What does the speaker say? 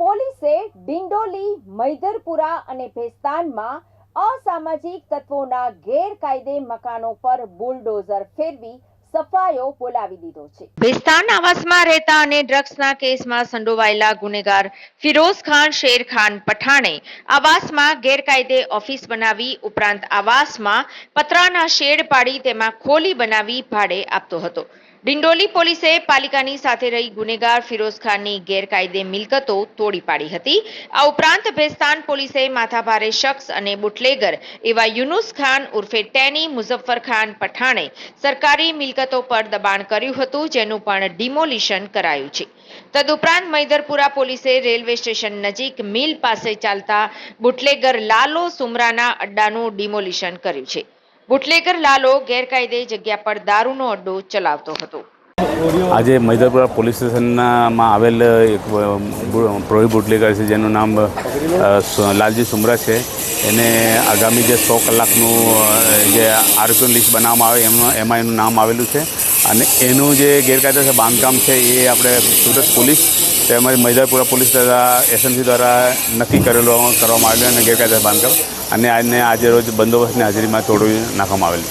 પોલીસે ડિંડોલી, મૈદરપુરા અને ભેસ્તાનમાં અસામાજિક તત્વોના ગેરકાયદે મકાનો પર બુલડોઝર ફેરવી સફાયો બોલાવી દીધો છે. ભેસ્તાન આવાસમાં રહેતા અને ડ્રગ્સના કેસમાં સંડોવાયેલા ગુનેગાર ફિરોઝ ખાન, શેર ખાન પઠાણે આવાસમાં ગેરકાયદે ઓફિસ બનાવી ઉપરાંત આવાસમાં પતરાના શેડ પાડી તેમાં ખોલી બનાવી ભાડે આપતો હતો. ડિંડોલી પોલીસે પાલિકાની સાથે રહી ગુનેગાર ફિરોઝ ખાનની ગેરકાયદે મિલકતો તોડી પાડી હતી. આ ઉપરાંત ભેસ્તાન પોલીસે માથાભારે શખ્સ અને બુટલેગર એવા યુનુસ ખાન ઉર્ફે ટેની મુઝફ્ફર ખાન પઠાણે સરકારી મિલકતો પર દબાણ કર્યું હતું, જેનું પણ ડિમોલિશન કરાયું છે. તદુપરાંત મૈદરપુરા પોલીસે રેલવે સ્ટેશન નજીક મિલ પાસે ચાલતા બુટલેગર લાલો સુમરાના અડ્ડાનું ડિમોલિશન કર્યું છે. બુટલેગર લાલો ગેરકાયદે જગ્યા પર દારૂનો અડ્ડો ચલાવતો હતો. આજે મૈદરપુરા પોલીસ સ્ટેશનમાં આવેલ એક પ્રોહી બુટલેગર છે, જેનું નામ લાલજી સુમરા છે. એને આગામી જે સો કલાકનું જે આરોપીનું લિસ્ટ બનાવવામાં આવે એમાં એમાં એનું નામ આવેલું છે. અને એનું જે ગેરકાયદેસર બાંધકામ છે, એ આપણે સુરત પોલીસ તેમજ મૈદરપુરા પોલીસ દ્વારા એસએમસી દ્વારા નક્કી કરેલો કરવામાં આવ્યું અને ગેરકાયદે બાંધકામ. અને આજને આજે રોજ બંદોબસ્તની હાજરીમાં તોડી નાખવામાં આવેલું